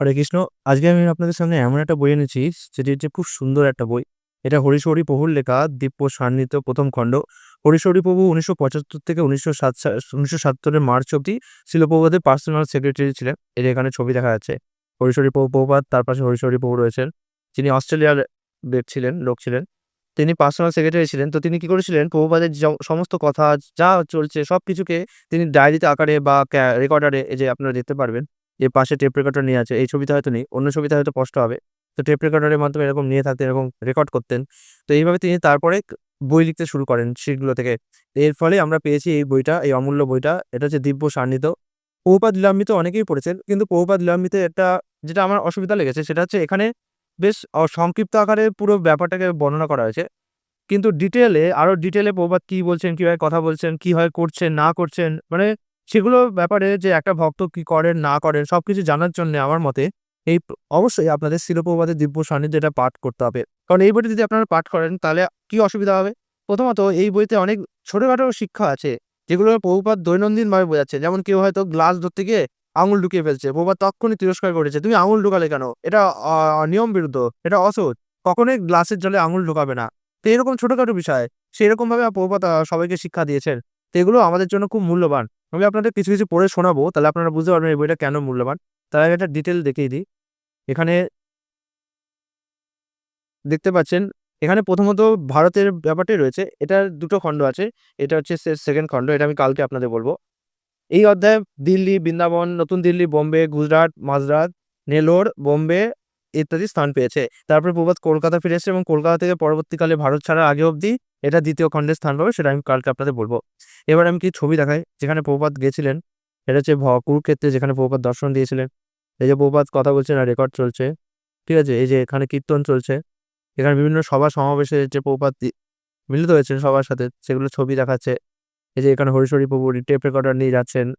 হরে কৃষ্ণ, আজকে আমি আপনাদের সামনে এমন একটা বই এনেছি যেটি হচ্ছে খুব সুন্দর একটা বই। এটা হরিশহরি প্রভুর লেখা, দিব্য সান্নিধ্য, প্রথম খণ্ড। হরিশহরি প্রভু উনিশশো পঁচাত্তর থেকে উনিশশো সাত উনিশশো মার্চ অব্দি শিলপ্রভুদের পার্সোনাল সেক্রেটারি ছিলেন। এর এখানে ছবি দেখা যাচ্ছে হরিশহরি প্রভু প্রভুপাত, তার পাশে হরিশহরি প্রভু রয়েছেন। যিনি অস্ট্রেলিয়ার ব্যক্তি ছিলেন, লোক ছিলেন। তিনি পার্সোনাল সেক্রেটারি ছিলেন। তো তিনি কি করেছিলেন প্রভুপাদের সমস্ত কথা, যা চলছে সব কিছুকে তিনি ডায়েরিতে আকারে বা রেকর্ডারে যে আপনারা দেখতে পারবেন যে পাশে টেপ রেকর্ডার নিয়ে আছে। এই ছবিতে হয়তো নেই, অন্য ছবিতে হয়তো স্পষ্ট হবে। তো টেপ রেকর্ডারের মাধ্যমে এরকম নিয়ে থাকতেন, এরকম রেকর্ড করতেন। তো এইভাবে তিনি তারপরে বই লিখতে শুরু করেন সিটগুলো থেকে। এর ফলে আমরা পেয়েছি এই বইটা, এই অমূল্য বইটা। এটা হচ্ছে দিব্য সান্নিধ্য। পৌপাদ লীলাম্বিত অনেকেই পড়েছেন, কিন্তু পৌপাদ লীলাম্বিতে একটা, যেটা আমার অসুবিধা লেগেছে, সেটা হচ্ছে এখানে বেশ সংক্ষিপ্ত আকারে পুরো ব্যাপারটাকে বর্ণনা করা হয়েছে। কিন্তু ডিটেলে আরও ডিটেলে প্রভাত কি বলছেন, কীভাবে কথা বলছেন কীভাবে করছেন, না করছেন মানে সেগুলো ব্যাপারে যে একটা ভক্ত কি করেন, না করেন সব কিছু জানার জন্য আমার মতে এই অবশ্যই আপনাদের শিলপ্রভাতের দিব্য সান্নিধ্য এটা পাঠ করতে হবে। কারণ এই বইটা যদি আপনারা পাঠ করেন, তাহলে কি অসুবিধা হবে? প্রথমত এই বইতে অনেক ছোটখাটো শিক্ষা আছে, যেগুলো প্রভুপাত দৈনন্দিনভাবে বোঝাচ্ছে। যেমন কেউ হয়তো গ্লাস ধরতে গিয়ে আঙুল ঢুকিয়ে ফেলছে প্রভুপাত তখনই তিরস্কার করেছে, তুমি আঙুল ঢুকালে কেন? এটা নিয়ম বিরুদ্ধ এটা অসৎ, কখনোই গ্লাসের জলে আঙুল ঢুকাবে না। তো এরকম ছোটখাটো বিষয় সেরকম ভাবে প্রভুপাত সবাইকে শিক্ষা দিয়েছেন। তো এগুলো আমাদের জন্য খুব মূল্যবান। আমি আপনাদের কিছু কিছু পড়ে শোনাবো, তাহলে আপনারা বুঝতে পারবেন এই বইটা কেন মূল্যবান। তার আগে একটা ডিটেল দেখিয়ে দিই। এখানে দেখতে পাচ্ছেন, এখানে প্রথমত ভারতের ব্যাপারটাই রয়েছে, এটার দুটো খণ্ড আছে, এটা হচ্ছে সেকেন্ড খণ্ড, এটা আমি কালকে আপনাদের বলব। এই অধ্যায়ে দিল্লি, বৃন্দাবন, নতুন দিল্লি, বোম্বে, গুজরাট, মাঝরাত, নেলোর, বোম্বে ইত্যাদি স্থান পেয়েছে। তারপরে প্রভাত কলকাতা ফিরে এসেছে এবং কলকাতা থেকে পরবর্তীকালে ভারত ছাড়ার আগে অবধি এটা দ্বিতীয় খণ্ডে স্থান পাবে, সেটা আমি কালকে আপনাদের বলব। এবার আমি কি ছবি দেখাই, যেখানে প্রভাত গেছিলেন। এটা হচ্ছে কুরুক্ষেত্রে, যেখানে প্রভাত দর্শন দিয়েছিলেন। এই যে প্রভাত কথা বলছেন আর রেকর্ড চলছে। ঠিক আছে, এই যে এখানে কীর্তন চলছে। এখানে বিভিন্ন সভা সমাবেশে যে প্রভাত দি- মিলিত হয়েছেন সবার সাথে, সেগুলো ছবি দেখাচ্ছে। এই যে এখানে হরিশরী প্রভু টেপ রেকর্ডার নিয়ে যাচ্ছেন।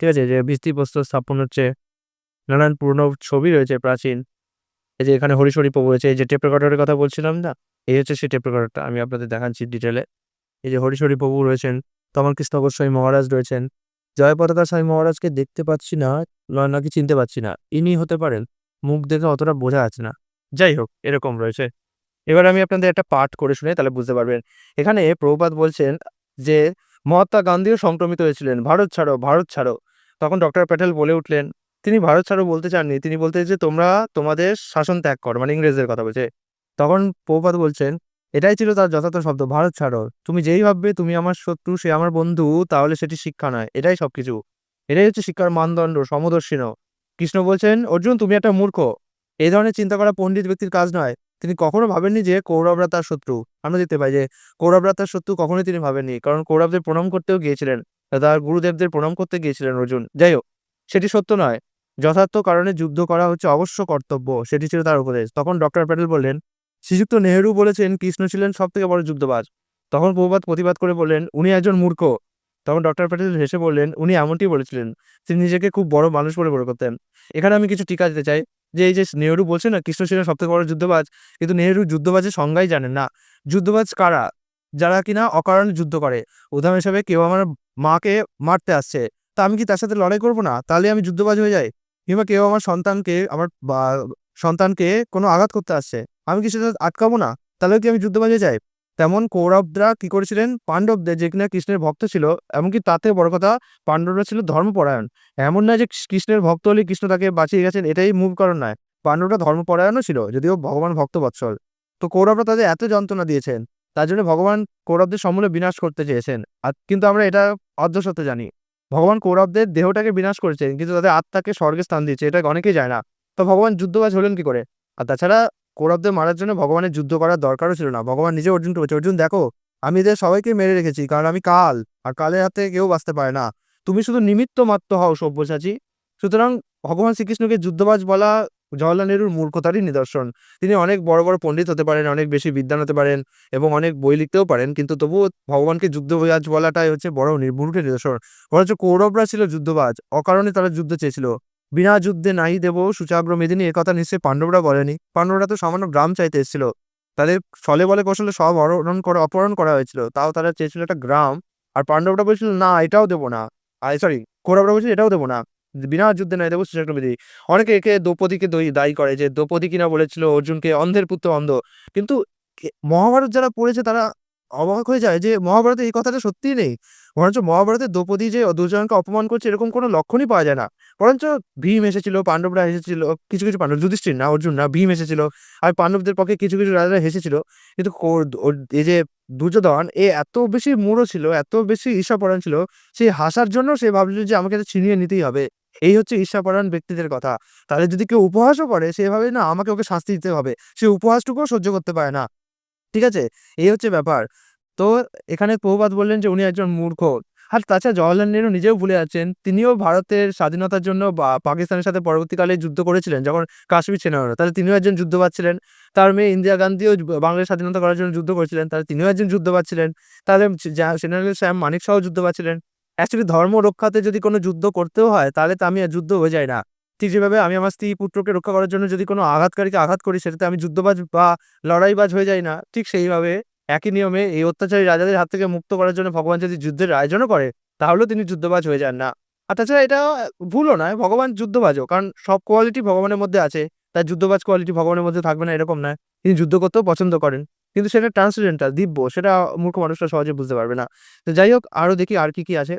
ঠিক আছে যে ভিত্তিপ্রস্তর স্থাপন হচ্ছে। নানান পুরনো ছবি রয়েছে প্রাচীন। এই যে এখানে হরিশরী প্রভু রয়েছে, এই যে টেপ রেকর্ডারের কথা বলছিলাম না, এই হচ্ছে সেই টেপ রেকর্ডারটা আমি আপনাদের দেখাচ্ছি ডিটেলে এই যে হরিশরী প্রভু রয়েছেন, তমল কৃষ্ণ গোস্বামী মহারাজ রয়েছেন। জয়পতাকা স্বামী মহারাজকে দেখতে পাচ্ছি না- নাকি চিনতে পাচ্ছি না, ইনি হতে পারেন, মুখ দেখে অতটা বোঝা যাচ্ছে না। যাই হোক, এরকম রয়েছে। এবার আমি আপনাদের একটা পাঠ করে শুনে তাহলে বুঝতে পারবেন। এখানে প্রভুপাত বলছেন যে, মহাত্মা গান্ধীও সংক্রমিত হয়েছিলেন, ভারত ছাড়ো ভারত ছাড়ো। তখন ডক্টর প্যাটেল বলে উঠলেন তিনি ভারত ছাড়ো বলতে চাননি। তিনি বলতে যে, তোমরা তোমাদের শাসন ত্যাগ করো। মানে ইংরেজদের কথা বলছে। তখন প্রভুপাত বলছেন, এটাই ছিল তার যথার্থ শব্দ, ভারত ছাড়ো। তুমি যেই ভাববে, তুমি আমার শত্রু, সে আমার বন্ধু, তাহলে সেটি শিক্ষা নয়। এটাই সবকিছু। এটাই হচ্ছে শিক্ষার মানদণ্ড সমদর্শী নও কৃষ্ণ বলছেন, অর্জুন, তুমি একটা মূর্খ। এই ধরনের চিন্তা করা পণ্ডিত ব্যক্তির কাজ নয়। তিনি কখনো ভাবেননি যে, কৌরবরা তার শত্রু। আমরা দেখতে পাই যে, কৌরবরা তার শত্রু কখনোই তিনি ভাবেননি। কারণ কৌরবদের প্রণাম করতেও গিয়েছিলেন। তার গুরুদেবদের প্রণাম করতে গিয়েছিলেন অর্জুন। যাই হোক, সেটি সত্য নয়। যথার্থ কারণে যুদ্ধ করা হচ্ছে অবশ্য কর্তব্য, সেটি ছিল তার উপদেশ। তখন ডক্টর প্যাটেল বললেন, শ্রীযুক্ত নেহেরু বলেছেন, কৃষ্ণ ছিলেন সব থেকে বড় যুদ্ধবাজ। তখন প্রভাত প্রতিবাদ করে বললেন, উনি একজন মূর্খ। তখন ডক্টর প্যাটেল হেসে বললেন, উনি এমনটি বলেছিলেন, তিনি নিজেকে খুব বড় মানুষ বলে মনে করতেন। এখানে আমি কিছু টিকা দিতে চাই, যে এই যে নেহেরু বলছেন না, কৃষ্ণ ছিলেন সব থেকে বড় যুদ্ধবাজ, কিন্তু নেহেরু যুদ্ধবাজের সংজ্ঞাই জানেন না। যুদ্ধবাজ কারা? যারা কিনা অকারণে যুদ্ধ করে। উদাহরণ হিসেবে কেউ আমার মাকে মারতে আসছে, তা আমি কি তার সাথে লড়াই করব না? তাহলে আমি যুদ্ধবাজ হয়ে যাই? কিংবা কেউ আমার সন্তানকে আমার সন্তানকে কোনো আঘাত করতে আসছে, আমি কি সেটা আটকাবো না? তাহলে কি আমি যুদ্ধবাজ হয়ে যাই? তেমন কৌরবরা কি করেছিলেন? পাণ্ডবদের যে কিনা কৃষ্ণের ভক্ত ছিল, এমনকি তাতে বড় কথা পাণ্ডবরা ছিল ধর্মপরায়ণ। এমন নয় যে কৃষ্ণের ভক্ত হলে কৃষ্ণ তাকে বাঁচিয়ে গেছেন, এটাই মূল কারণ নয়। পাণ্ডবরা ধর্মপরায়ণও ছিল, যদিও ভগবান ভক্ত বৎসল তো কৌরবরা তাদের এত যন্ত্রণা দিয়েছেন, তার জন্য ভগবান কৌরবদের সমূলে বিনাশ করতে চেয়েছেন। আর কিন্তু আমরা এটা অর্ধসত্য জানি। ভগবান কৌরবদের দেহটাকে বিনাশ করেছেন কিন্তু তাদের আত্মাকে স্বর্গে স্থান দিয়েছে, এটা অনেকেই যায় না। তো ভগবান যুদ্ধবাজ হলেন কি করে? আর তাছাড়া কৌরবদের মারার জন্য ভগবানের যুদ্ধ করার দরকারও ছিল না। ভগবান নিজে অর্জুন করেছে, অর্জুন, দেখো, আমি এদের সবাইকে মেরে রেখেছি, কারণ আমি কাল, আর কালের হাতে কেউ বাঁচতে পারে না। তুমি শুধু নিমিত্ত মাত্র হও, সব্যসাচী। সুতরাং ভগবান শ্রীকৃষ্ণকে যুদ্ধবাজ বলা জওয়াহরলাল নেহরুর মূর্খতারই নিদর্শন। তিনি অনেক বড় বড় পণ্ডিত হতে পারেন, অনেক বেশি বিদ্যান হতে পারেন এবং অনেক বই লিখতেও পারেন, কিন্তু তবুও ভগবানকে যুদ্ধবাজ বলাটাই হচ্ছে বড় নির্মূর্খের নিদর্শন। বরঞ্চ কৌরবরা ছিল যুদ্ধবাজ, অকারণে তারা যুদ্ধ চেয়েছিল। বিনা যুদ্ধে নাই দেব সুচাগ্র মেদিনী কথা নিশ্চয়ই পাণ্ডবরা বলেনি। পাণ্ডবরা তো সামান্য গ্রাম চাইতে এসেছিল। তাদের ফলে বলে কৌশলে সব অরণ করে, অপহরণ করা হয়েছিল। তাও তারা চেয়েছিল একটা গ্রাম। আর পাণ্ডবরা বলছিল, না, এটাও দেবো না। সরি কৌরবরা বলছিল, এটাও দেবো না। বিনা যুদ্ধে নয় দেব শ্রীচক্রবর্তী অনেকে একে দ্রৌপদীকে দায়ী করে যে দ্রৌপদী কিনা বলেছিল অর্জুনকে অন্ধের পুত্র অন্ধ। কিন্তু মহাভারত যারা পড়েছে তারা অবাক হয়ে যায় যে মহাভারতে এই কথাটা সত্যিই নেই। বরঞ্চ মহাভারতে দ্রৌপদী যে দুর্যোধনকে অপমান করছে এরকম কোনো লক্ষণই পাওয়া যায় না। বরঞ্চ ভীম এসেছিল, পাণ্ডবরা এসেছিল, কিছু কিছু পাণ্ডব, যুধিষ্ঠির না, অর্জুন না, ভীম এসেছিল, আর পাণ্ডবদের পক্ষে কিছু কিছু রাজারা হেসেছিল। কিন্তু এই যে দুর্যোধন, এ এত বেশি মূঢ় ছিল, এত বেশি ঈর্ষাপরায়ণ ছিল সেই হাসার জন্য সে ভাবছিল যে আমাকে তো ছিনিয়ে নিতেই হবে। এই হচ্ছে ঈর্ষাপরায়ণ ব্যক্তিদের কথা। তাহলে যদি কেউ উপহাসও করে সেভাবে না, আমাকে ওকে শাস্তি দিতে হবে। সে উপহাসটুকুও সহ্য করতে পারে না। ঠিক আছে? এই হচ্ছে ব্যাপার। তো এখানে প্রভুপাত বললেন যে, উনি একজন মূর্খ। আর তাছাড়া জওয়াহরলাল নেহরু নিজেও ভুলে যাচ্ছেন। তিনিও ভারতের স্বাধীনতার জন্য বা পাকিস্তানের সাথে পরবর্তীকালে যুদ্ধ করেছিলেন, যখন কাশ্মীর ছেড়ে হলো তাহলে তিনিও একজন যুদ্ধবাদ ছিলেন। তার মেয়ে ইন্দিরা গান্ধীও বাংলার স্বাধীনতা করার জন্য যুদ্ধ করেছিলেন, তাহলে তিনিও একজন যুদ্ধবাদ ছিলেন। তাহলে জেনারেল স্যাম মানিক সহ যুদ্ধবাদ ছিলেন। অ্যাকচুয়ালি ধর্ম রক্ষাতে যদি কোনো যুদ্ধ করতেও হয়, তাহলে তো আমি যুদ্ধ হয়ে যায় না। ঠিক যেভাবে আমি আমার স্ত্রী পুত্রকে রক্ষা করার জন্য যদি কোনো আঘাতকারীকে আঘাত করি, সেটাতে আমি যুদ্ধবাজ বা লড়াইবাজ হয়ে যাই না। ঠিক সেইভাবে একই নিয়মে এই অত্যাচারী রাজাদের হাত থেকে মুক্ত করার জন্য ভগবান যদি যুদ্ধের আয়োজনও করে, তাহলেও তিনি যুদ্ধবাজ হয়ে যান না। আর তাছাড়া এটা ভুলও নয়, ভগবান যুদ্ধবাজও। কারণ সব কোয়ালিটি ভগবানের মধ্যে আছে, তাই যুদ্ধবাজ কোয়ালিটি ভগবানের মধ্যে থাকবে না, এরকম নয়। তিনি যুদ্ধ করতেও পছন্দ করেন। কিন্তু সেটা ট্রান্সজেন্টাল দিব্য, সেটা মূর্খ মানুষরা সহজে বুঝতে পারবে না। তো যাই হোক, আরও দেখি আর কি কি আছে।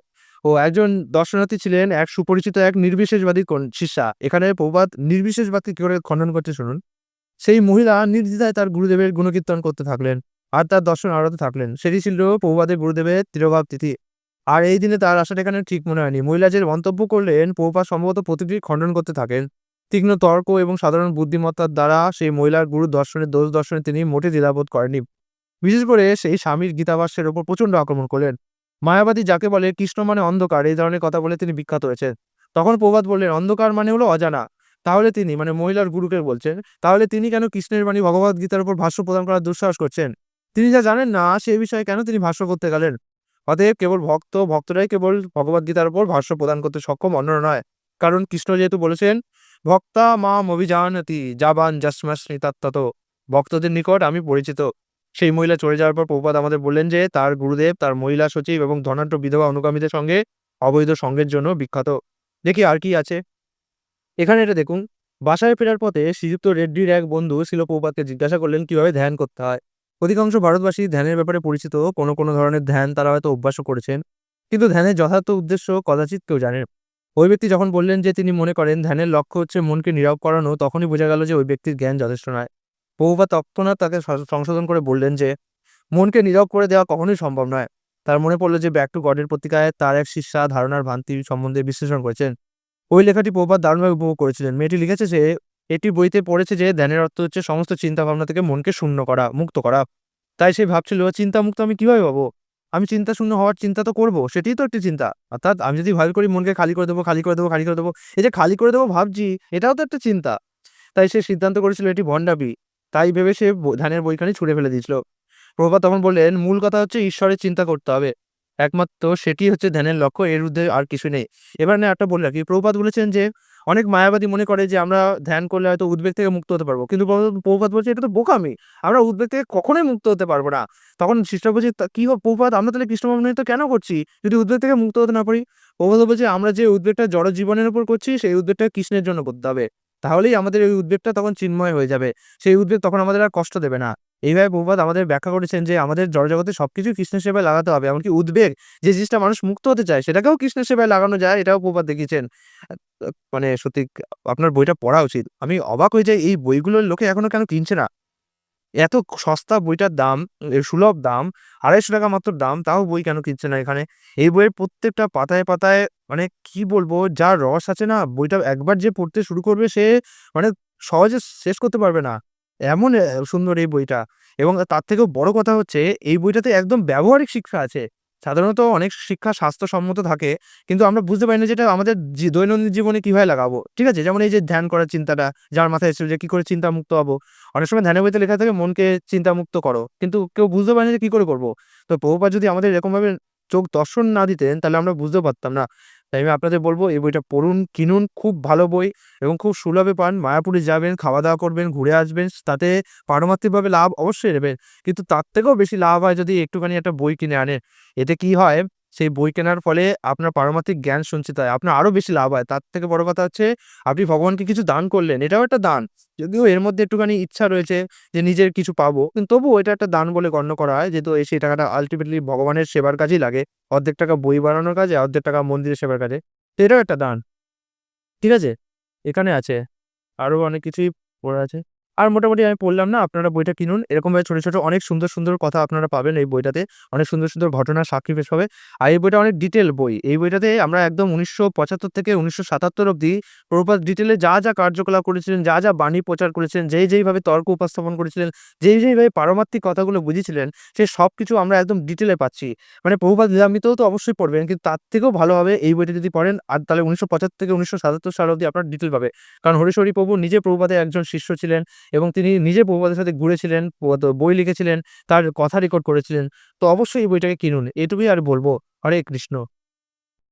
ও একজন দর্শনার্থী ছিলেন এক সুপরিচিত এক নির্বিশেষবাদী শিষ্যা। এখানে প্রবাদ নির্বিশেষবাদী কি করে খণ্ডন করতে শুনুন। সেই মহিলা নির্দ্বিধায় তার গুরুদেবের গুণকীর্তন করতে থাকলেন আর তার দর্শন আড়াতে থাকলেন। সেটি ছিল প্রভুপাদের গুরুদেবের তিরোভাব তিথি। আর এই দিনে তার আসাটা এখানে ঠিক মনে হয়নি। মহিলা যে মন্তব্য করলেন প্রভুপাত সম্ভবত প্রতিটি খণ্ডন করতে থাকেন। তীক্ষ্ণ তর্ক এবং সাধারণ বুদ্ধিমত্তার দ্বারা সেই মহিলার গুরু দর্শনের দোষ দর্শনে তিনি মোটে দ্বিধাবোধ করেননি। বিশেষ করে সেই স্বামীর গীতাভাষ্যের ওপর প্রচণ্ড আক্রমণ করলেন। মায়াবাদী যাকে বলে কৃষ্ণ মানে অন্ধকার, এই ধরনের কথা বলে তিনি বিখ্যাত হয়েছেন। তখন প্রভাত বললেন, অন্ধকার মানে হলো অজানা। তাহলে তিনি মানে মহিলার গুরুকে বলছেন, তাহলে তিনি কেন কৃষ্ণের বাণী ভগবত গীতার উপর ভাষ্য প্রদান করার দুঃসাহস করছেন? তিনি যা জানেন না, সে বিষয়ে কেন তিনি ভাষ্য করতে গেলেন? অতএব কেবল ভক্ত, ভক্তরাই কেবল ভগবত গীতার উপর ভাষ্য প্রদান করতে সক্ষম, অন্যরা নয়। কারণ কৃষ্ণ যেহেতু বলেছেন, ভক্তা মা অভিজানতি জাবান জাসমাসনি তাত্তত ভক্তদের নিকট আমি পরিচিত। সেই মহিলা চলে যাওয়ার পর প্রভুপাদ আমাদের বললেন যে তার গুরুদেব, তার মহিলা সচিব এবং ধনাঢ্য বিধবা অনুগামীদের সঙ্গে অবৈধ সঙ্গের জন্য বিখ্যাত। দেখি আর কি আছে। এখানে এটা দেখুন। বাসায় ফেরার পথে শ্রীযুক্ত রেড্ডির এক বন্ধু শিল প্রভুপাতকে জিজ্ঞাসা করলেন কীভাবে ধ্যান করতে হয়। অধিকাংশ ভারতবাসী ধ্যানের ব্যাপারে পরিচিত। কোনো কোনো ধরনের ধ্যান তারা হয়তো অভ্যাসও করেছেন। কিন্তু ধ্যানের যথার্থ উদ্দেশ্য কদাচিৎ কেউ জানেন। ওই ব্যক্তি যখন বললেন যে তিনি মনে করেন ধ্যানের লক্ষ্য হচ্ছে মনকে নীরব করানো, তখনই বোঝা গেল যে ওই ব্যক্তির জ্ঞান যথেষ্ট নয়। বহুবা তৎক্ষণাৎ তাকে সংশোধন করে বললেন যে, মনকে নীরব করে দেওয়া কখনোই সম্ভব নয়। তার মনে পড়ল যে, ব্যাক টু গডের পত্রিকায় তার এক শিষ্যা ধারণার ভ্রান্তি সম্বন্ধে বিশ্লেষণ করেছেন। ওই লেখাটি প্রভাত দারুণভাবে উপভোগ করেছিলেন। মেয়েটি লিখেছে যে, এটি বইতে পড়েছে যে, ধ্যানের অর্থ হচ্ছে সমস্ত চিন্তা ভাবনা থেকে মনকে শূন্য করা, মুক্ত করা। তাই সে ভাবছিল চিন্তা মুক্ত আমি কীভাবে পাবো? আমি চিন্তা শূন্য হওয়ার চিন্তা তো করব, সেটাই তো একটি চিন্তা। অর্থাৎ আমি যদি ভালো করি, মনকে খালি করে দেবো, খালি করে দেবো, খালি করে দেবো, এই যে খালি করে দেবো ভাবছি, এটাও তো একটা চিন্তা। তাই সে সিদ্ধান্ত করেছিল, এটি ভণ্ডাবি তাই ভেবে সে ধ্যানের বইখানি ছুঁড়ে ফেলে দিয়েছিল। প্রভুপাত তখন বললেন, মূল কথা হচ্ছে ঈশ্বরের চিন্তা করতে হবে। একমাত্র সেটি হচ্ছে ধ্যানের লক্ষ্য, এর ঊর্ধ্বে আর কিছু নেই। এবার না একটা বলে রাখি প্রভুপাত বলেছেন যে, অনেক মায়াবাদী মনে করে যে, আমরা ধ্যান করলে হয়তো উদ্বেগ থেকে মুক্ত হতে পারব। কিন্তু প্রভুপাত- বলছে, এটা তো বোকামি। আমরা উদ্বেগ থেকে কখনোই মুক্ত হতে পারব না। তখন শিষ্টা বলছে, "তা কি হোক প্রভুপাত, আমরা তাহলে কৃষ্ণ তো কেন করছি? যদি উদ্বেগ থেকে মুক্ত হতে না পারি? প্রভুপাত বলছে, আমরা যে উদ্বেগটা জড় জীবনের উপর করছি, সেই উদ্বেগটা কৃষ্ণের জন্য করতে হবে। তাহলেই আমাদের ওই উদ্বেগটা তখন চিন্ময় হয়ে যাবে। সেই উদ্বেগ তখন আমাদের আর কষ্ট দেবে না। এইভাবে প্রভুপাত আমাদের ব্যাখ্যা করেছেন যে, আমাদের জড়জগতে সবকিছু কৃষ্ণের সেবায় লাগাতে হবে। এমনকি উদ্বেগ, যে জিনিসটা মানুষ মুক্ত হতে চায়, সেটাকেও কৃষ্ণের সেবায় লাগানো যায়, এটাও প্রভুপাত দেখিয়েছেন। মানে সত্যি, আপনার বইটা পড়া উচিত। আমি অবাক হয়ে যাই, এই বইগুলোর লোকে এখনও কেন কিনছে না? এত সস্তা বইটার দাম সুলভ দাম, আড়াইশো টাকা মাত্র দাম, তাও বই কেন কিনছে না এখানে? এই বইয়ের প্রত্যেকটা পাতায় পাতায় মানে কি বলব, যার রস আছে না, বইটা একবার যে পড়তে শুরু করবে সে মানে সহজে শেষ করতে পারবে না। এমন সুন্দর এই বইটা। এবং তার থেকেও বড় কথা হচ্ছে, এই বইটাতে একদম ব্যবহারিক শিক্ষা আছে। সাধারণত অনেক শিক্ষা স্বাস্থ্যসম্মত থাকে, কিন্তু আমরা বুঝতে পারি না যেটা আমাদের দৈনন্দিন জীবনে কীভাবে লাগাবো। ঠিক আছে? যেমন এই যে ধ্যান করার চিন্তাটা, যার মাথায় এসেছিল যে কী করে চিন্তামুক্ত হব। অনেক সময় ধ্যানের বইতে লেখা থাকে, মনকে চিন্তামুক্ত করো। কিন্তু কেউ বুঝতে পারে না যে কী করে করব। তো প্রভুপাত যদি আমাদের এরকমভাবে চোখ দর্শন না দিতেন, তাহলে আমরা বুঝতে পারতাম না। তাই আমি আপনাদের বলব, এই বইটা পড়ুন, কিনুন, খুব ভালো বই এবং খুব সুলভে পান, মায়াপুরে যাবেন খাওয়া দাওয়া করবেন, ঘুরে আসবেন, তাতে পারমার্থিকভাবে লাভ অবশ্যই নেবেন। কিন্তু তার থেকেও বেশি লাভ হয় যদি একটুখানি একটা বই কিনে আনেন। এতে কি হয় সেই বই কেনার ফলে আপনার পারমার্থিক জ্ঞান সঞ্চিত হয়। আপনার আরও বেশি লাভ হয়। তার থেকে বড় কথা হচ্ছে আপনি ভগবানকে কিছু দান করলেন। এটাও একটা দান। যদিও এর মধ্যে একটুখানি ইচ্ছা রয়েছে যে নিজের কিছু পাবো। কিন্তু তবুও এটা একটা দান বলে গণ্য করা হয়। যেহেতু এই সেই টাকাটা আলটিমেটলি ভগবানের সেবার কাজেই লাগে। অর্ধেক টাকা বই বানানোর কাজে, অর্ধেক টাকা মন্দিরের সেবার কাজে। তো এটাও একটা দান। ঠিক আছে? এখানে আছে। আরও অনেক কিছুই পড়ে আছে। আর মোটামুটি আমি বললাম না আপনারা বইটা কিনুন। এরকমভাবে ছোটো ছোটো অনেক সুন্দর, সুন্দর কথা আপনারা পাবেন এই বইটাতে। অনেক সুন্দর, সুন্দর ঘটনার সাক্ষী পেশ হবে। আর এই বইটা অনেক ডিটেল বই। এই বইটাতে আমরা একদম ১৯৭৫ থেকে ১৯৭৭ অব্দি প্রভুপাদ ডিটেলে যা, যা কার্যকলাপ করেছিলেন, যা, যা বাণী প্রচার করেছিলেন, যেই, যেইভাবে তর্ক উপস্থাপন করেছিলেন, যেই, যেইভাবে পারমাত্মিক কথাগুলো বুঝিয়েছিলেন, সে সব কিছু আমরা একদম ডিটেলে পাচ্ছি। মানে প্রভুপাদ লীলামৃতও তো অবশ্যই পড়বেন। কিন্তু তার থেকেও ভালোভাবে এই বইটা যদি পড়েন আর তাহলে ১৯৭৫ থেকে ১৯৭৭ সাল অব্দি আপনার ডিটেল পাবে। কারণ হরিশহরি প্রভু নিজে প্রভুপাদের একজন শিষ্য ছিলেন এবং তিনি নিজে প্রবাদের সাথে ঘুরেছিলেন, বই লিখেছিলেন, তার কথা রেকর্ড করেছিলেন। তো অবশ্যই এই বইটাকে কিনুন। এটুকুই আর বলব হরে কৃষ্ণ।